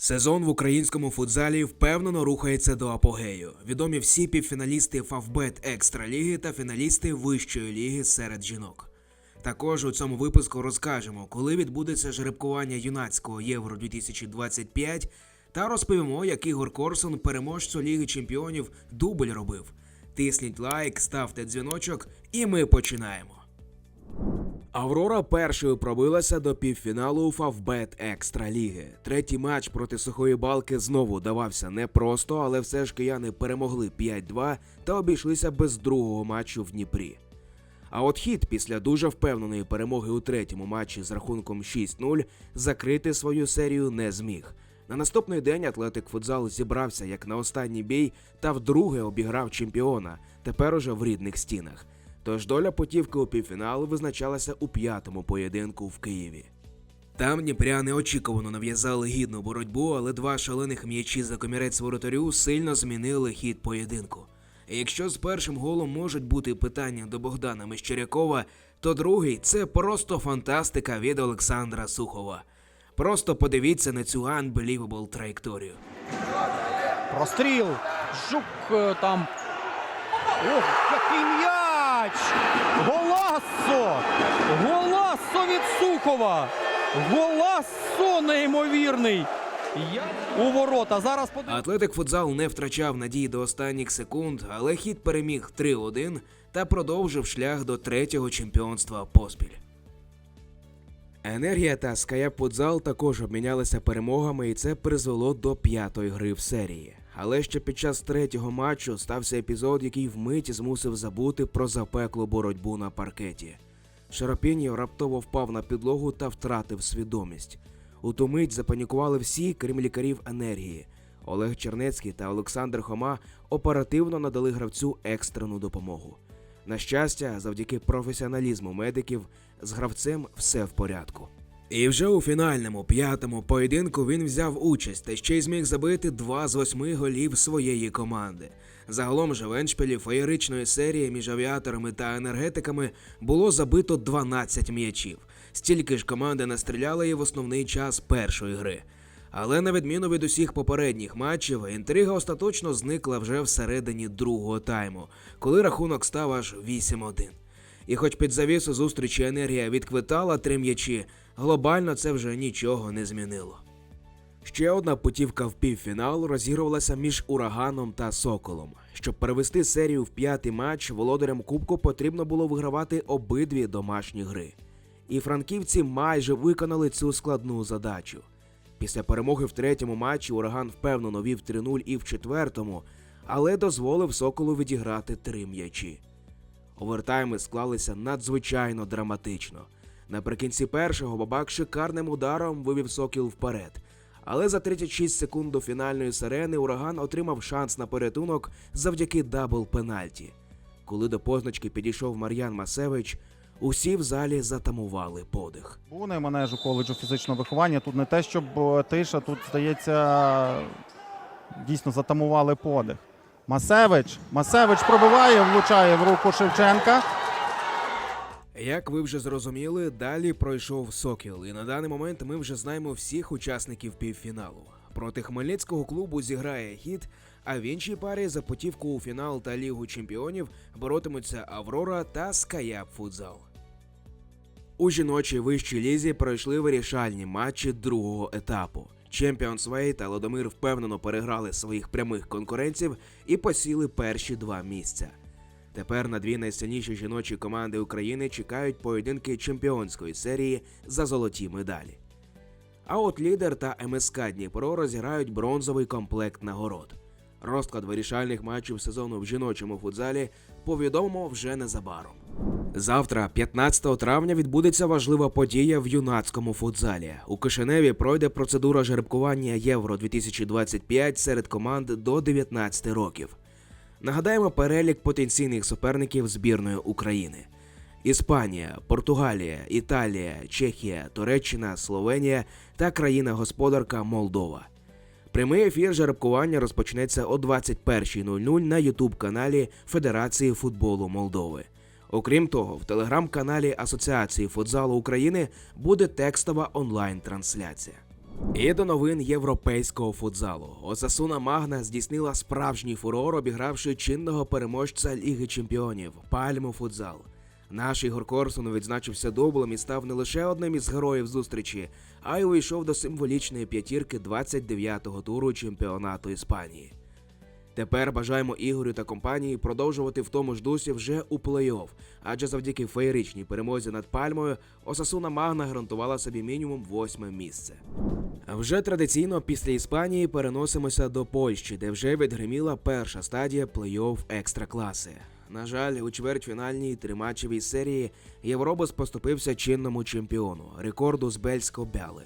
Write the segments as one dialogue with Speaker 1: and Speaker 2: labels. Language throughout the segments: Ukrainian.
Speaker 1: Сезон в українському футзалі впевнено рухається до апогею. Відомі всі півфіналісти Фавбет Екстраліги та фіналісти вищої ліги серед жінок. Також у цьому випуску розкажемо, коли відбудеться жеребкування юнацького Євро 2025 та розповімо, як Ігор Корсун, переможцю Ліги Чемпіонів, дубль робив. Тисніть лайк, ставте дзвіночок, і ми починаємо. Аврора першою пробилася до півфіналу Фавбет Екстра Ліги. Третій матч проти сухої балки знову давався непросто, але все ж кияни перемогли 5-2 та обійшлися без другого матчу в Дніпрі. А от хід після дуже впевненої перемоги у третьому матчі з рахунком 6-0 закрити свою серію не зміг. На наступний день Атлетик Футзал зібрався як на останній бій та вдруге обіграв чемпіона, тепер уже в рідних стінах. Тож доля путівки у півфінал визначалася у п'ятому поєдинку в Києві. Там дніпряни очікувано нав'язали гідну боротьбу, але два шалених м'ячі за комірець воротарю сильно змінили хід поєдинку. І якщо з першим голом можуть бути питання до Богдана Мещерякова, то другий це просто фантастика від Олександра Сухова. Просто подивіться на цю unbelievable траєкторію.
Speaker 2: Простріл. Жук е, там. Ох, який м'яч! Голассо! Голассо від Сухова! Голассо неймовірний! У ворота. Зараз.
Speaker 1: Атлетик футзал не втрачав надії до останніх секунд, але хід переміг 3-1 та продовжив шлях до третього чемпіонства поспіль. Енергія та Скаяп футзал також обмінялися перемогами, і це призвело до п'ятої гри в серії. Але ще під час третього матчу стався епізод, який вмить змусив забути про запеклу боротьбу на паркеті. Шарапіньо раптово впав на підлогу та втратив свідомість. У ту мить запанікували всі, крім лікарів енергії. Олег Чернецький та Олександр Хома оперативно надали гравцю екстрену допомогу. На щастя, завдяки професіоналізму медиків, з гравцем все в порядку. І вже у фінальному п'ятому поєдинку він взяв участь та ще й зміг забити два з восьми голів своєї команди. Загалом же в еншпілі феєричної серії між авіаторами та енергетиками було забито 12 м'ячів. Стільки ж команди настріляли і в основний час першої гри. Але на відміну від усіх попередніх матчів, інтрига остаточно зникла вже всередині другого тайму, коли рахунок став аж 8-1. І хоч під завісу зустрічі енергія відквитала три м'ячі, глобально це вже нічого не змінило. Ще одна путівка в півфінал розігрувалася між ураганом та соколом. Щоб перевести серію в п'ятий матч, володарям Кубку потрібно було вигравати обидві домашні гри. І франківці майже виконали цю складну задачу. Після перемоги в третьому матчі ураган впевнено вів 3-0 і в четвертому, але дозволив соколу відіграти три м'ячі. Овертайми склалися надзвичайно драматично. Наприкінці першого бабак шикарним ударом вивів сокіл вперед. Але за 36 секунд до фінальної сирени ураган отримав шанс на порятунок завдяки дабл пенальті. Коли до позначки підійшов Мар'ян Масевич, усі в залі затамували подих.
Speaker 2: Буни манежу коледжу фізичного виховання. Тут не те, щоб е, тиша, тут здається, дійсно затамували подих. Масевич. Масевич пробиває, влучає в руку Шевченка.
Speaker 1: Як ви вже зрозуміли, далі пройшов Сокіл, і на даний момент ми вже знаємо всіх учасників півфіналу. Проти Хмельницького клубу зіграє хід, а в іншій парі за путівку у фінал та Лігу чемпіонів боротимуться Аврора та Скаяп Футзал. У жіночій вищій лізі пройшли вирішальні матчі другого етапу. Чемпіонс Вей та Лодомир впевнено переграли своїх прямих конкурентів і посіли перші два місця. Тепер на дві найсильніші жіночі команди України чекають поєдинки чемпіонської серії за золоті медалі. А от лідер та МСК Дніпро розіграють бронзовий комплект нагород. Розклад вирішальних матчів сезону в жіночому футзалі повідомимо вже незабаром. Завтра, 15 травня, відбудеться важлива подія в юнацькому футзалі. У Кишиневі пройде процедура жеребкування Євро 2025 серед команд до 19 років. Нагадаємо перелік потенційних суперників збірної України: Іспанія, Португалія, Італія, Чехія, Туреччина, Словенія та країна-господарка Молдова. Прямий ефір жеребкування розпочнеться о 21.00 на Ютуб-каналі Федерації футболу Молдови. Окрім того, в телеграм-каналі Асоціації футзалу України буде текстова онлайн-трансляція. І до новин європейського футзалу. Осасуна Магна здійснила справжній фурор, обігравши чинного переможця Ліги Чемпіонів Пальму Футзал. Наш Ігор Корсун відзначився дублем і став не лише одним із героїв зустрічі, а й увійшов до символічної п'ятірки 29-го туру чемпіонату Іспанії. Тепер бажаємо Ігорю та компанії продовжувати в тому ж дусі вже у плей-офф, адже завдяки феєричній перемозі над Пальмою Осасуна Магна гарантувала собі мінімум восьме місце. Вже традиційно після Іспанії переносимося до Польщі, де вже відгриміла перша стадія плей-офф екстракласи. На жаль, у чвертьфінальній триматчевій серії Євробус поступився чинному чемпіону рекорду з Бельсько-Бяли.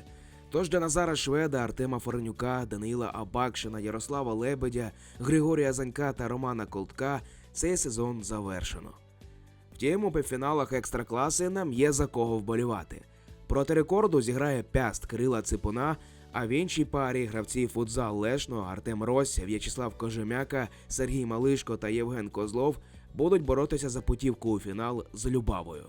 Speaker 1: Тож для Назара Шведа, Артема Форенюка, Даниїла Абакшина, Ярослава Лебедя, Григорія Занька та Романа Колтка цей сезон завершено. Втім, у півфіналах екстракласи нам є за кого вболівати. Проти рекорду зіграє пяст Кирила Ципуна, а в іншій парі гравці футзал Лешно, Артем Рось, В'ячеслав Кожемяка, Сергій Малишко та Євген Козлов будуть боротися за путівку у фінал з Любавою.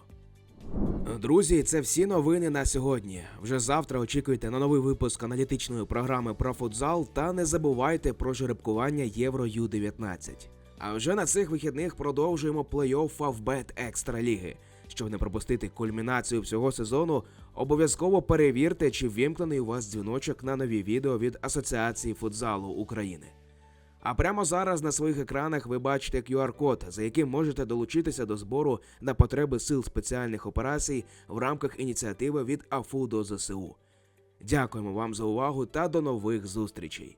Speaker 1: Друзі, це всі новини на сьогодні. Вже завтра очікуйте на новий випуск аналітичної програми про футзал та не забувайте про жеребкування Євро Ю-19. А вже на цих вихідних продовжуємо плей-офф Фавбет Екстра Ліги. Щоб не пропустити кульмінацію всього сезону, обов'язково перевірте, чи вімкнений у вас дзвіночок на нові відео від Асоціації футзалу України. А прямо зараз на своїх екранах ви бачите QR-код, за яким можете долучитися до збору на потреби сил спеціальних операцій в рамках ініціативи від АФУ до ЗСУ. Дякуємо вам за увагу та до нових зустрічей.